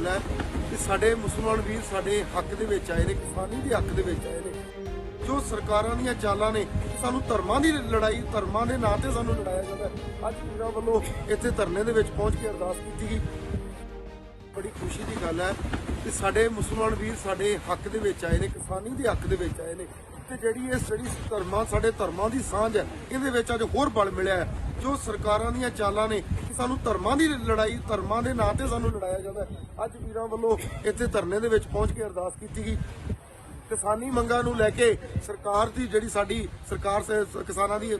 ਗੱਲ ਹੈ ਕਿ ਸਾਡੇ ਮੁਸਲਮਾਨ ਵੀਰ ਸਾਡੇ ਹੱਕ ਦੇ ਵਿੱਚ ਆਏ ਨੇ, ਕਿਸਾਨੀ ਦੇ ਹੱਕ ਦੇ ਵਿੱਚ ਆਏ ਨੇ। ਜੋ ਸਰਕਾਰਾਂ ਦੀਆਂ ਚਾਲਾਂ ਨੇ, ਸਾਨੂੰ ਧਰਮਾਂ ਦੀ ਲੜਾਈ, ਧਰਮਾਂ ਦੇ ਨਾਂ ਤੇ ਸਾਨੂੰ ਲੜਾਇਆ ਜਾਂਦਾ ਅੱਜ ਵੀਰਾਂ ਵੱਲੋਂ ਇੱਥੇ ਧਰਨੇ ਦੇ ਵਿੱਚ ਪਹੁੰਚ ਕੇ ਅਰਦਾਸ ਕੀਤੀ ਗਈ। ਬੜੀ ਖੁਸ਼ੀ ਦੀ ਗੱਲ ਹੈ ਕਿ ਸਾਡੇ ਮੁਸਲਮਾਨ ਵੀਰ ਸਾਡੇ ਹੱਕ ਦੇ ਵਿੱਚ ਆਏ ਨੇ, ਕਿਸਾਨੀ ਦੇ ਹੱਕ ਦੇ ਵਿੱਚ ਆਏ ਨੇ। ਤੇ ਜਿਹੜੀ ਇਹ ਜਿਹੜੀ ਧਰਮਾਂ, ਸਾਡੇ ਧਰਮਾਂ ਦੀ ਸਾਂਝ ਹੈ, ਇਹਦੇ ਵਿੱਚ ਅੱਜ ਹੋਰ ਬਲ ਮਿਲਿਆ ਹੈ। ਜੋ ਸਰਕਾਰਾਂ ਦੀਆਂ ਚਾਲਾਂ ਨੇ ਸਾਨੂੰ ਧਰਮਾਂ ਦੀ ਲੜਾਈ ਧਰਮਾਂ ਦੇ ਨਾਂ ਤੇ ਸਾਨੂੰ ਲੜਾਇਆ ਜਾਂਦਾ। ਅੱਜ ਵੀਰਾਂ ਵੱਲੋਂ ਇੱਥੇ ਧਰਨੇ ਦੇ ਵਿੱਚ ਪਹੁੰਚ ਕੇ ਅਰਦਾਸ ਕੀਤੀ ਗਈ। ਕਿਸਾਨੀ ਮੰਗਾਂ ਨੂੰ ਲੈ ਕੇ ਸਰਕਾਰ ਦੀ ਜਿਹੜੀ ਸਾਡੀ ਸਰਕਾਰ ਕਿਸਾਨਾਂ ਦੀ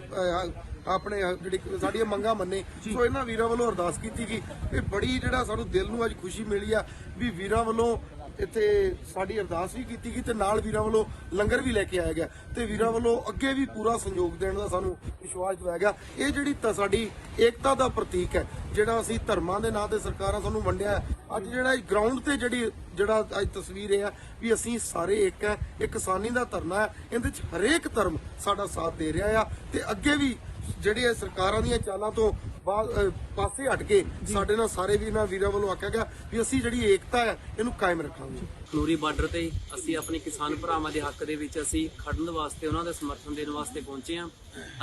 ਆਪਣੇ ਜਿਹੜੀ ਸਾਡੀਆਂ ਮੰਗਾਂ ਮੰਨੇ ਸੋ ਇਹਨਾਂ ਵੀਰਾਂ ਵੱਲੋਂ ਅਰਦਾਸ ਕੀਤੀ ਗਈ। ਇਹ ਬੜੀ ਜਿਹੜਾ ਸਾਨੂੰ ਦਿਲ ਨੂੰ ਅੱਜ ਖੁਸ਼ੀ ਮਿਲੀ ਆ ਵੀ ਵੀਰਾਂ ਵੱਲੋਂ ਇੱਥੇ ਸਾਡੀ ਅਰਦਾਸ ਵੀ ਕੀਤੀ ਗਈ ਤੇ ਨਾਲ ਵੀਰਾਂ ਵੱਲੋਂ ਲੰਗਰ ਵੀ ਲੈ ਕੇ ਆਇਆ ਗਿਆ ਤੇ ਵੀਰਾਂ ਵੱਲੋਂ ਅੱਗੇ ਵੀ ਪੂਰਾ ਸਹਿਯੋਗ ਦੇਣ ਦਾ ਸਾਨੂੰ ਵਿਸ਼ਵਾਸ ਦਿਵਾਇਆ ਗਿਆ ਇਹ ਜਿਹੜੀ ਤਾਂ, ਸਾਡੀ ਏਕਤਾ ਦਾ ਪ੍ਰਤੀਕ ਹੈ, ਜਿਹੜਾ ਅਸੀਂ ਧਰਮਾਂ ਦੇ ਨਾਂ ਤੇ ਸਰਕਾਰਾਂ ਸਾਨੂੰ ਵੰਡਿਆ ਹੈ। ਅੱਜ ਜਿਹੜਾ ਗਰਾਊਂਡ ਤੇ ਜਿਹੜੀ, ਜਿਹੜਾ ਅੱਜ ਤਸਵੀਰ ਇਹ ਹੈ ਵੀ ਅਸੀਂ ਸਾਰੇ ਇੱਕ ਹੈ, ਇਹ ਕਿਸਾਨੀ ਦਾ ਧਰਨਾ ਹੈ, ਇਹਦੇ ਚ ਹਰੇਕ ਧਰਮ ਸਾਡਾ ਸਾਥ ਦੇ ਰਿਹਾ ਆ ਤੇ ਅੱਗੇ ਵੀ ਜਿਹੜੀਆਂ ਸਰਕਾਰਾਂ ਦੀਆਂ ਚਾਲਾਂ ਤੋਂ ਪਾਸੇ ਹਟ ਕੇ ਸਾਡੇ ਨਾਲ ਸਾਰੇ ਵੀਰਾਂ ਵੀਰਾਂ ਵੱਲੋਂ ਆਖਿਆ ਗਿਆ ਵੀ ਅਸੀਂ ਜਿਹੜੀ ਏਕਤਾ ਹੈ, ਇਹਨੂੰ ਕਾਇਮ ਰੱਖਾਂਗੇ। ਨੂਰੀ ਬਾਰਡਰ ਤੇ ਅਸੀਂ ਆਪਣੇ ਕਿਸਾਨ ਭਰਾਵਾਂ ਦੇ ਹੱਕ ਦੇ ਵਿੱਚ ਅਸੀਂ ਖੜਨ ਵਾਸਤੇ, ਉਹਨਾਂ ਦਾ ਸਮਰਥਨ ਦੇਣ ਵਾਸਤੇ ਪਹੁੰਚੇ ਹਾਂ।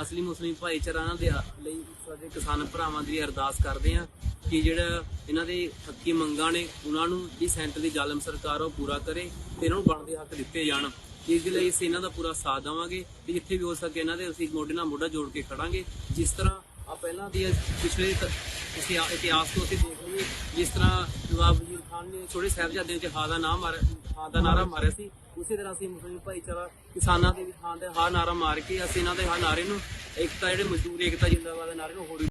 ਅਸਲੀ ਮੁਸਲਿਮ ਭਾਈਚਾਰਾ ਇਹਨਾਂ ਦੇ ਲਈ ਸਾਡੇ ਕਿਸਾਨ ਭਰਾਵਾਂ ਦੀ ਅਰਦਾਸ ਕਰਦੇ ਹਾਂ ਕਿ ਜਿਹੜਾ ਇਹਨਾਂ ਦੇ ਹੱਕੀ ਮੰਗਾਂ ਨੇ, ਉਹਨਾਂ ਨੂੰ ਵੀ ਸੈਂਟਰ ਦੀ ਜ਼ਾਲਮ ਸਰਕਾਰ ਉਹ ਪੂਰਾ ਕਰੇ ਤੇ ਇਹਨਾਂ ਨੂੰ ਬਣਦੇ ਹੱਕ ਦਿੱਤੇ ਜਾਣ। ਇਸ ਦੇ ਲਈ ਅਸੀਂ ਇਹਨਾਂ ਦਾ ਪੂਰਾ ਸਾਥ ਦੇਵਾਂਗੇ ਤੇ ਜਿੱਥੇ ਵੀ ਹੋ ਸਕੇ ਇਹਨਾਂ ਦੇ ਅਸੀਂ ਮੋਢੇ ਨਾਲ ਮੋਢਾ ਜੋੜ ਕੇ ਖੜਾਂਗੇ। ਜਿਸ ਤਰ੍ਹਾਂ ਆ ਪਹਿਲਾਂ ਦੀ ਪਿਛਲੇ ਤ- ਇਤਿਹਾਸ ਤੋਂ ਅਸੀਂ ਦੇਖ ਲਈਏ, ਜਿਸ ਤਰ੍ਹਾਂ ਨਵਾਬ ਵਜ਼ੀਰ ਖਾਨ ਨੇ ਛੋਟੇ ਸਾਹਿਬਜ਼ਾਦਿਆਂ 'ਚ ਹਾਂ ਦਾ ਨਾਮ ਮਾਰਿਆ, ਹਾਂ ਦਾ ਨਾਰਾ ਮਾਰਿਆ ਸੀ। ਉਸੇ ਤਰ੍ਹਾਂ ਅਸੀਂ ਮੁਸਲਿਮ ਭਾਈਚਾਰਾ ਕਿਸਾਨਾਂ ਦੇ ਵੀ ਹਾਂ ਦਾ ਹਾਂ ਨਾਰਾ ਮਾਰ ਕੇ ਅਸੀਂ ਇਹਨਾਂ ਦੇ ਹਾਂ ਨਾਰੇ ਨੂੰ ਏਕਤਾ ਜਿਹੜੇ ਮਜ਼ਦੂਰ ਏਕਤਾ ਜਿੰਦਾਬਾਦ ਦੇ ਨਾਰੇ ਨੂੰ ਹੋਰ ਵੀ